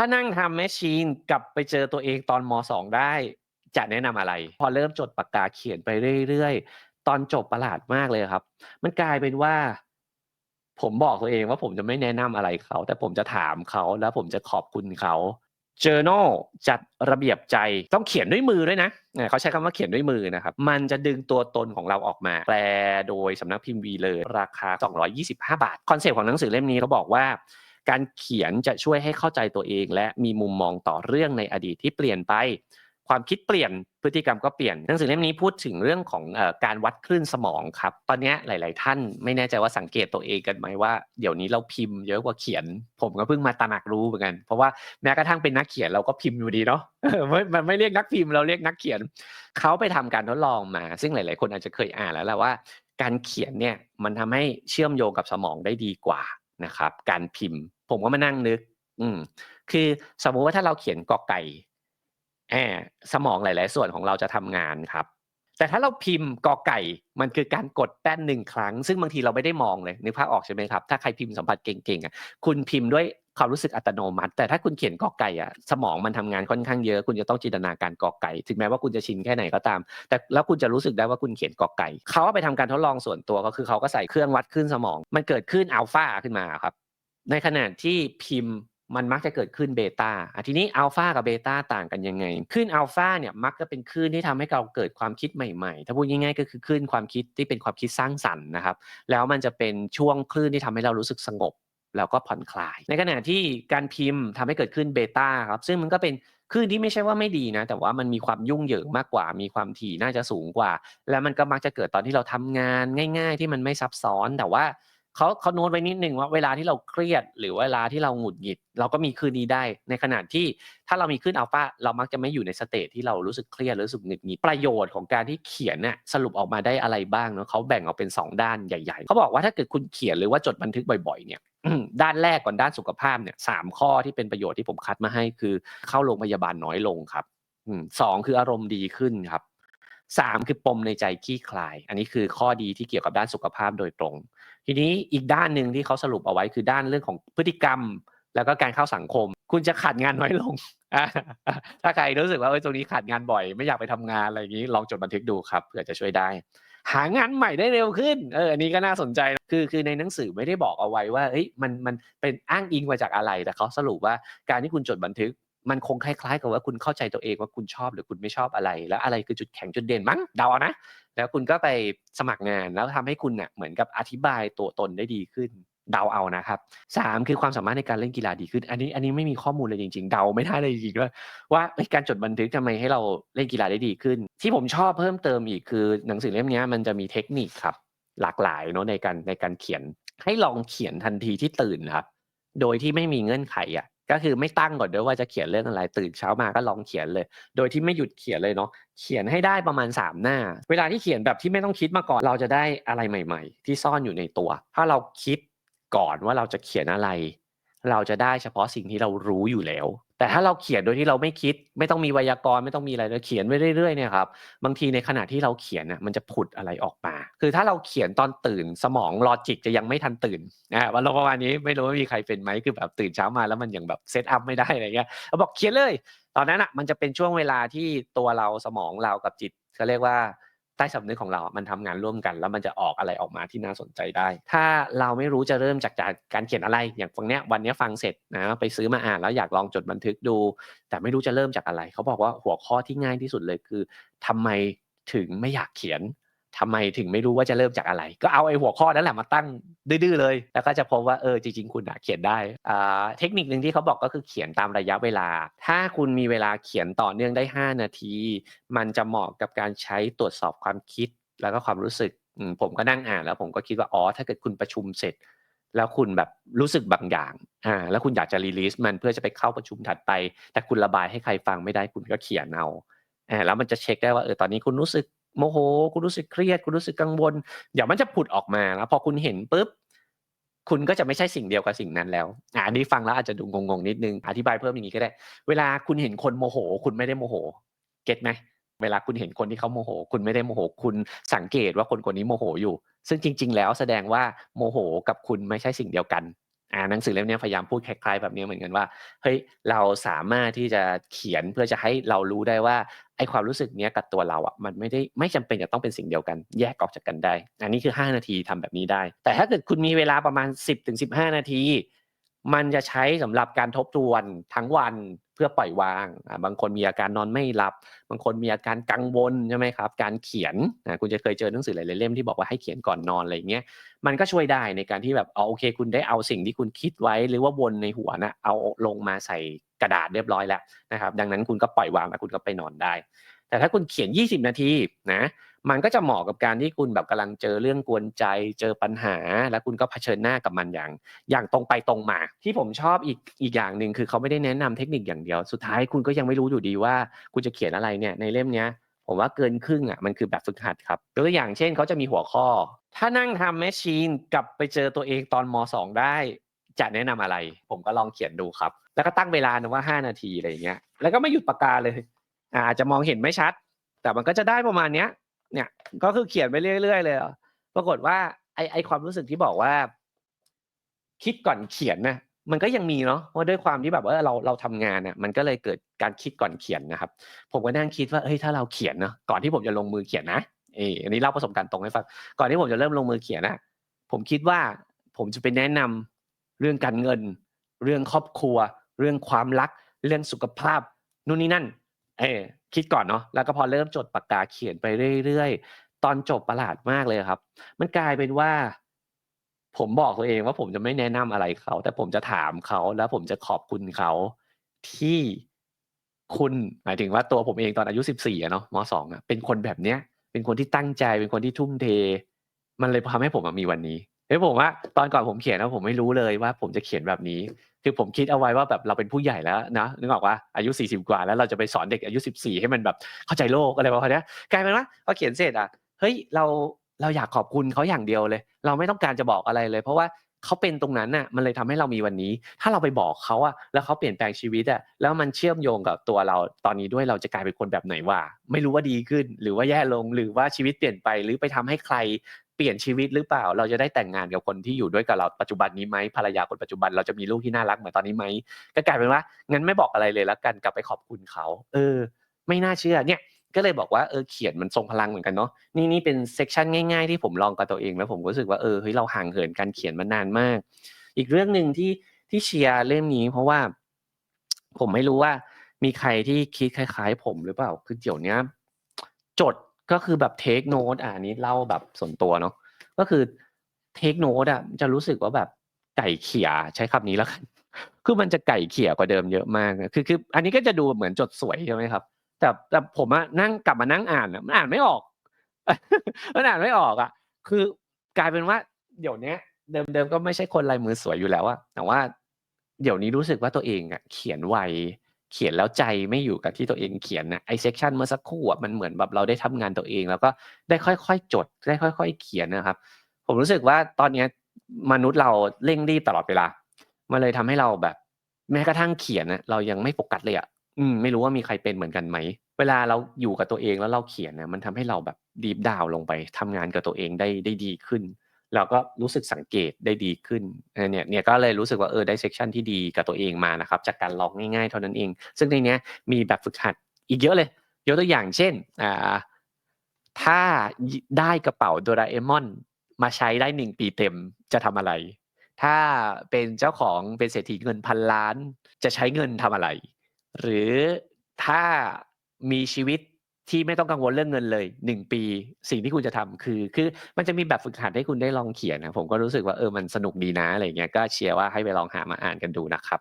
ถ้านั่งทำแมชชีนกลับไปเจอตัวเองตอนม 2 ได้ จะแนะนำอะไร พอเริ่มจดปากกาเขียนไปเรื่อยๆ ตอนจบประหลาดมากเลยครับ มันกลายเป็นว่า ผมบอกตัวเองว่าผมจะไม่แนะนำอะไรเขา แต่ผมจะถามเขาแล้วผมจะขอบคุณเขา Journal จัดระเบียบใจต้องเขียนด้วยมือด้วยนะเออเขาใช้คำว่าเขียนด้วยมือนะครับ มันจะดึงตัวตนของเราออกมา แปลโดยสำนักพิมพ์วีเลย ราคา 225 บาท คอนเซปต์ของหนังสือเล่มนี้เขาบอกว่า การเขียนจะช่วยให้เข้าใจตัวเอง และมีมุมมองต่อเรื่องในอดีตที่เปลี่ยนไป ความคิดเปลี่ยนพฤติกรรมก็เปลี่ยนหนังสือเล่มนี้พูดถึงเรื่องของการวัดคลื่นสมองครับ ตอนนี้หลาย ๆ ท่านไม่แน่ใจว่าสังเกตตัวเองกันไหมว่าเดี๋ยวนี้เราพิมพ์เยอะกว่าเขียน ผมก็เพิ่งมาตระหนักรู้เหมือนกัน เพราะว่าแม้กระทั่งเป็นนักเขียนเราก็พิมพ์อยู่ดีเนาะมันไม่เรียกนักพิมพ์เราเรียกนักเขียนเขาไปทำการทดลองมา ซึ่งหลาย ๆ คนอาจจะเคยอ่านแล้วแหละว่า การเขียนเนี่ยมันทำให้เชื่อมโยงกับสมองได้ดีกว่านะครับ การพิมพ์ ผมก็มานั่งนึก อืม คือสมมุติว่าถ้าเราเขียนกอไก่แอบสมองหลาย ๆ ส่วนของเราจะทำงานครับ แต่ถ้าเราพิมพ์กอไก่ มันคือการกดแป้นหนึ่งครั้ง ซึ่งบางทีเราไม่ได้มองเลยนึกภาพออกใช่ไหมครับ ถ้าใครพิมพ์สัมผัสเก่งๆอะคุณพิมพ์ด้วยความรู้สึกอัตโนมัติ แต่ถ้าคุณเขียนกอไก่อะสมองมันทำงานค่อนข้างเยอะคุณจะต้องจินตนาการกอไก่ ถึงแม้ว่าคุณจะชินแค่ไหนก็ตาม แต่แล้วคุณจะรู้สึกได้ว่าคุณเขียนกอไก่เขาไปทำการทดลองส่วนตัวก็คือเขาก็ใส่เครื่องวัดคลื่นสมอง มันเกิดขึ้นอัลฟาขึ้นมาครับ ในขณะที่พิมพ์มันมักจะเกิดขึ้นเบต้าทีนี้อัลฟากับเบต้าต่างกันยังไงคลื่นอัลฟาเนี่ยมักจะเป็นคลื่นที่ทำให้เราเกิดความคิดใหม่ๆ ถ้าพูดง่ายๆก็คือคลื่นความคิดที่เป็นความคิดสร้างสรรค์นะครับ แล้วมันจะเป็นช่วงคลื่นที่ทำให้เรารู้สึกสงบ แล้วก็ผ่อนคลาย ในขณะที่การพิมพ์ทำให้เกิดขึ้นเบต้าครับ ซึ่งมันก็เป็นคลื่นที่ไม่ใช่ว่าไม่ดีนะ แต่ว่ามันมีความยุ่งเหยิงมากกว่า มีความถี่น่าจะสูงกว่า แล้วมันก็มักจะเกิดตอนที่เราทำงานง่าย ๆ ที่มันไม่ซับซ้อนแต่ว่า เขาเขาโน้ตไว้นิดนึงว่าเวลาที่เราเครียด หรือเวลาที่เราหงุดหงิด เราก็มีคืนนี้ได้ ในขณะที่ถ้าเรามีคลื่นอัลฟาเรามักจะไม่อยู่ในสเตจที่เรารู้สึกเครียดหรือรู้สึกหงุดหงิดประโยชน์ของการที่เขียนเนี่ยสรุปออกมาได้อะไรบ้างเนาะเขาแบ่งออกเป็น 2 ด้านใหญ่ ๆเขาบอกว่าถ้าเกิดคุณเขียนหรือว่าจดบันทึกบ่อยๆเนี่ยด้านแรกก่อนด้านสุขภาพเนี่ยสามข้อที่เป็นประโยชน์ที่ผมคัดมาให้คือเข้าโรงพยาบาลน้อยลงครับสองคืออารมณ์ดีขึ้นครับ สามคือปมในใจขี้คลาย อันนี้คือข้อดีที่เกี่ยวกับด้านสุขภาพโดยตรง ทีนี้อีกด้านหนึ่งที่เขาสรุปเอาไว้คือด้านเรื่องของพฤติกรรม แล้วก็การเข้าสังคม คุณจะขาดงานน้อยลง ถ้าใครรู้สึกว่าเอ้ยตรงนี้ขาดงานบ่อย ไม่อยากไปทำงานอะไรอย่างนี้ลองจดบันทึกดูครับเผื่อจะช่วยได้ หางานใหม่ได้เร็วขึ้นเอออันนี้ก็น่าสนใจคือคือในหนังสือไม่ได้บอกเอาไว้ว่าเฮ้ยมันมันเป็นอ้างอิงมาจากอะไรแต่เขาสรุปว่าการที่คุณจดบันทึก มันคงคล้ายๆกับว่าคุณเข้าใจตัวเองว่าคุณชอบหรือคุณไม่ชอบอะไร แล้วอะไรคือจุดแข็งจุดเด่นมั้งเดาเอานะ แล้วคุณก็ไปสมัครงานแล้วทำให้คุณเน่ะเหมือนกับอธิบายตัวตนได้ดีขึ้นเดาเอานะครับสามคือความสามารถในการเล่นกีฬาดีขึ้น อันนี้อันนี้ไม่มีข้อมูลเลยจริง ๆ เดาไม่ได้เลยจริงๆว่าว่าการจดบันทึกทำไมให้เราเล่นกีฬาได้ดีขึ้น ที่ผมชอบเพิ่มเติมอีกคือ หนังสือเล่มนี้มันจะมีเทคนิคครับ หลากหลายเนาะในการในการเขียน ให้ลองเขียนทันทีที่ตื่นครับ โดยที่ไม่มีเงื่อนไขอะ ก็คือไม่ตั้งก่อนด้วยว่าจะเขียนเรื่องอะไร ตื่นเช้ามาก็ลองเขียนเลย โดยที่ไม่หยุดเขียนเลยเนาะเขียนให้ได้ประมาณ 3 หน้า เวลาที่เขียนแบบที่ไม่ต้องคิดมาก่อนเราจะได้อะไรใหม่ ๆ ที่ซ่อนอยู่ในตัว ถ้าเราคิดก่อนว่าเราจะเขียนอะไร เราจะได้เฉพาะสิ่งที่เรารู้อยู่แล้ว แต่ถ้าเราเขียนโดยที่เราไม่คิด ไม่ต้องมีไวยากรณ์ไม่ต้องมีอะไรเลยเขียนไปเรื่อยๆเนี่ยครับบางทีในขณะที่เราเขียนน่ะมันจะผุดอะไรออกมา คือถ้าเราเขียนตอนตื่นสมองลอจิกจะยังไม่ทันตื่นอ่าวันลงประมาณนี้ไม่รู้ว่ามีใครเป็นไหมคือแบบตื่นเช้ามาแล้วมันยังแบบเซตอัพไม่ได้อะไรเงี้ยเราบอกเขียนเลย ตอนนั้นอะมันจะเป็นช่วงเวลาที่ตัวเราสมองเรากับจิตเขาเรียกว่า ใต้สำนึกของเราอะมันทำงานร่วมกัน แล้วมันจะออกอะไรออกมาที่น่าสนใจได้ ถ้าเราไม่รู้จะเริ่มจากจากการเขียนอะไร อย่างฟังเนี้ยวันเนี้ยฟังเสร็จนะไปซื้อมาอ่านแล้วอยากลองจดบันทึกดู แต่ไม่รู้จะเริ่มจากอะไร เขาบอกว่าหัวข้อที่ง่ายที่สุดเลยคือทำไมถึงไม่อยากเขียน ทำไมถึงไม่รู้ว่าจะเริ่มจากอะไร ก็เอาไอ้หัวข้อนั่นแหละมาตั้งดื้อๆเลย แล้วก็จะพบว่าเออจริง ๆ คุณอะเขียนได้อ่าเทคนิคหนึ่งที่เขาบอกก็คือเขียนตามระยะเวลา ถ้าคุณมีเวลาเขียนต่อเนื่องได้ 5 นาที มันจะเหมาะกับการใช้ตรวจสอบความคิดแล้วก็ความรู้สึกผมก็นั่งอ่านแล้วผมก็คิดว่าอ๋อถ้าเกิดคุณประชุมเสร็จ แล้วคุณแบบรู้สึกบางอย่างอ่าแล้วคุณอยากจะรีลีสมันเพื่อจะไปเข้าประชุมถัดไป แต่คุณระบายให้ใครฟังไม่ได้คุณก็เขียนเอาอ่าแล้วมันจะเช็คได้ว่าเออตอนนี้คุณรู้สึก โมโหคุณรู้สึกเครียดคุณรู้สึกกังวลเดี๋ยวมันจะผุดออกมาแล้ว พอคุณเห็นปุ๊บคุณก็จะไม่ใช่สิ่งเดียวกับสิ่งนั้นแล้วอ่าอันนี้ฟังแล้วอาจจะดูงงๆนิดนึงอธิบายเพิ่มอย่างนี้ก็ได้ เวลาคุณเห็นคนโมโห คุณไม่ได้โมโห เก็ตไหมเวลาคุณเห็นคนที่เขาโมโห คุณไม่ได้โมโห คุณสังเกตว่าคนคนนี้โมโหอยู่ ซึ่งจริง ๆ แล้วแสดงว่าโมโหกับคุณไม่ใช่สิ่งเดียวกัน อ่าหนังสือเล่มนี้พยายามพูดคล้ายๆแบบนี้เหมือนกันว่าเฮ้ยเราสามารถที่จะเขียนเพื่อจะให้เรารู้ได้ว่าไอความรู้สึกเนี้ยกับตัวเราอะมันไม่ได้ไม่จำเป็นจะต้องเป็นสิ่งเดียวกัน แยกออกจากกันได้ อันนี้คือ 5 นาทีทำแบบนี้ได้ แต่ถ้าเกิดคุณมีเวลาประมาณ 10-15 นาที มันจะใช้สำหรับการทบทวนทั้งวัน พื่อปล่อยวางอ่าบางคนมีอาการนอนไม่หลับ บางคนมีอาการกังวลใช่ไหมครับ การเขียนคุณจะเคยเจอหนังสือหลายๆเล่มที่บอกว่าให้เขียนก่อนนอนอะไรเงี้ย มันก็ช่วยได้ในการที่แบบอ๋อโอเค คุณได้เอาสิ่งที่คุณคิดไว้ หรือว่าวนในหัวนะเอาลงมาใส่กระดาษเรียบร้อยแล้วนะครับ ดังนั้นคุณก็ปล่อยวางแล้วคุณก็ไปนอนได้ แต่ถ้าคุณเขียน 20 นาทีนะ มันก็จะเหมาะกับการที่คุณแบบกำลังเจอเรื่องกวนใจ เจอปัญหา แล้วคุณก็เผชิญหน้ากับมันอย่างอย่างตรงไปตรงมา ที่ผมชอบอีกอีกอย่างหนึ่งคือเขาไม่ได้แนะนำเทคนิคอย่างเดียว สุดท้ายคุณก็ยังไม่รู้อยู่ดีว่า คุณจะเขียนอะไรเนี่ยในเล่มเนี้ยผมว่าเกินครึ่งอะมันคือแบบฝึกหัดครับตัวอย่างเช่นเขาจะมีหัวข้อ ถ้านั่งทำแมชชีนกลับไปเจอตัวเองตอนม 2 ได้จะแนะนำอะไร ผมก็ลองเขียนดูครับ แล้วก็ตั้งเวลานะว่า 5 นาทีอะไรอย่างเงี้ยแล้วก็ไม่หยุดปากกาเลยอาจจะมองเห็นไม่ชัด แต่มันก็จะได้ประมาณเนี้ย เนี่ยก็คือเขียนไปเรื่อยๆเลยปรากฏว่าไอไอความรู้สึกที่บอกว่า คิดก่อนเขียนนะมันก็ยังมีเนาะเพราะด้วยความที่แบบว่าเราเราทำงานเนี่ยมันก็เลยเกิดการคิดก่อนเขียนนะครับ ผมก็นั่งคิดว่าเฮ้ยถ้าเราเขียนเนาะก่อนที่ผมจะลงมือเขียนนะเอออันนี้เล่าประสบการณ์ตรงให้ฟังก่อนที่ผมจะเริ่มลงมือเขียนนะผมคิดว่าผมจะไปแนะนำเรื่องการเงิน เรื่องครอบครัว เรื่องความรัก เรื่องสุขภาพนู่นนี่นั่น เออ คิดก่อนเนาะแล้วก็พอเริ่มจดปากกาเขียนไปเรื่อยๆ ตอนจบประหลาดมากเลยครับ มันกลายเป็นว่า ผมบอกตัวเองว่าผมจะไม่แนะนำอะไรเขา แต่ผมจะถามเขาแล้วผมจะขอบคุณเขาที่คุณหมายถึงว่าตัวผมเองตอนอายุสิบสี่เนาะมสองอะเป็นคนแบบเนี้ย เป็นคนที่ตั้งใจเป็นคนที่ทุ่มเท มันเลยทำให้ผมมีวันนี้ เฮ้ยผมว่าตอนก่อนผมเขียนนะผมไม่รู้เลยว่า ผมจะเขียนแบบนี้ คือผมคิดเอาไว้ว่าแบบเราเป็นผู้ใหญ่แล้วนะนึกออกว่าอายุ 40 กว่าแล้วเราจะไปสอนเด็กอายุ 14 ให้มันแบบเข้าใจโลกอะไรประมาณเนี้ยกลายเป็นว่าพอเขียนเสร็จอะเฮ้ยเราเราอยากขอบคุณเขาอย่างเดียวเลย เราไม่ต้องการจะบอกอะไรเลย เพราะว่าเขาเป็นตรงนั้นน่ะมันเลยทำให้เรามีวันนี้ ถ้าเราไปบอกเขาอะแล้วเขาเปลี่ยนแปลงชีวิตอะแล้วมันเชื่อมโยงกับตัวเราตอนนี้ด้วยเราจะกลายเป็นคนแบบไหนวะไม่รู้ว่าดีขึ้น หรือว่าแย่ลงหรือว่าชีวิตเปลี่ยนไป หรือไปทำให้ใคร เปลี่ยนชีวิตหรือเปล่า เราจะได้แต่งงานกับคนที่อยู่ด้วยกับเราปัจจุบันนี้ไหมภรรยาคนปัจจุบันเราจะมีลูกที่น่ารักเหมือนตอนนี้ไหมก็กลายเป็นว่างั้นไม่บอกอะไรเลยแล้วกันกลับไปขอบคุณเขา เออ ไม่น่าเชื่อเนี่ยก็เลยบอกว่าเออเขียนมันทรงพลังเหมือนกันเนาะนี่นี่เป็นเซกชันง่ายๆที่ผมลองกับตัวเองแล้วผมรู้สึกว่าเออเฮ้ยเราห่างเหินการเขียนมานานมาก อีกเรื่องหนึ่งที่ที่เชียร์เล่มนี้ เพราะว่า ผมไม่รู้ว่ามีใครที่คิดคล้าย ๆ ผมหรือเปล่าคือเดี๋ยวนี้จด ก็คือแบบเทคโน e อ่านี้เล่าแบบส่วนตัวเนาะก็คือเทคโน e อะจะรู้สึกว่าแบบไก่เขี่ยใช้คำนี้แล้วกันคือมันจะไก่เขี่ยกว่าเดิมเยอะมากคือคือ อันนี้ก็จะดูเหมือนจดสวยใช่ไหมครับ แต่แต่ผมอะนั่งกลับมานั่งอ่านอะมันอ่านไม่ออกมันอ่านไม่ออกอะคือกลายเป็นว่า เดี๋ยวนี้เดิมเดิมก็ไม่ใช่คนลายมือสวยอยู่แล้วอะแต่ว่า เดี๋ยวนี้รู้สึกว่าตัวเองอะเขียนไว เขียนแล้วใจไม่อยู่กับที่ตัวเองเขียนนะไอเซกชันเมื่อสักครู่อะมันเหมือนแบบเราได้ทำงานตัวเอง แล้วก็ได้ค่อยๆจดได้ค่อย ๆ เขียนนะครับ ผมรู้สึกว่าตอนเนี้ยมนุษย์เราเร่งรีบตลอดเวลามันเลยทำให้เราแบบ แม้กระทั่งเขียนนะเรายังไม่โฟกัสเลยอะอืมไม่รู้ว่ามีใครเป็นเหมือนกันไหม เวลาเราอยู่กับตัวเองแล้วเราเขียนนะมันทำให้เราแบบดีฟดาวลงไปทำงานกับตัวเองได้ได้ดีขึ้น เราก็รู้สึกสังเกตได้ดีขึ้นเนี่ยเนี่ยก็เลยรู้สึกว่าเออได้เซกชันที่ดีกับตัวเองมานะครับจากการลองง่ายๆเท่านั้นเอง ซึ่งในนี้มีแบบฝึกหัดอีกเยอะเลย ยกตัวอย่างเช่นอ่าถ้าได้กระเป๋าโดราเอมอนมาใช้ได้หนึ่งปีเต็มจะทำอะไร ถ้าเป็นเจ้าของเป็นเศรษฐีเงินพันล้าน จะใช้เงินทำอะไร หรือถ้ามีชีวิต ที่ไม่ต้องกังวลเรื่องเงินเลยหนึ่งปี สิ่งที่คุณจะทำคือ คือมันจะมีแบบฝึกหัดให้คุณได้ลองเขียนนะผมก็รู้สึกว่าเออมันสนุกดีนะอะไรเงี้ยก็เชียร์ว่าให้ไปลองหามาอ่านกันดูนะครับ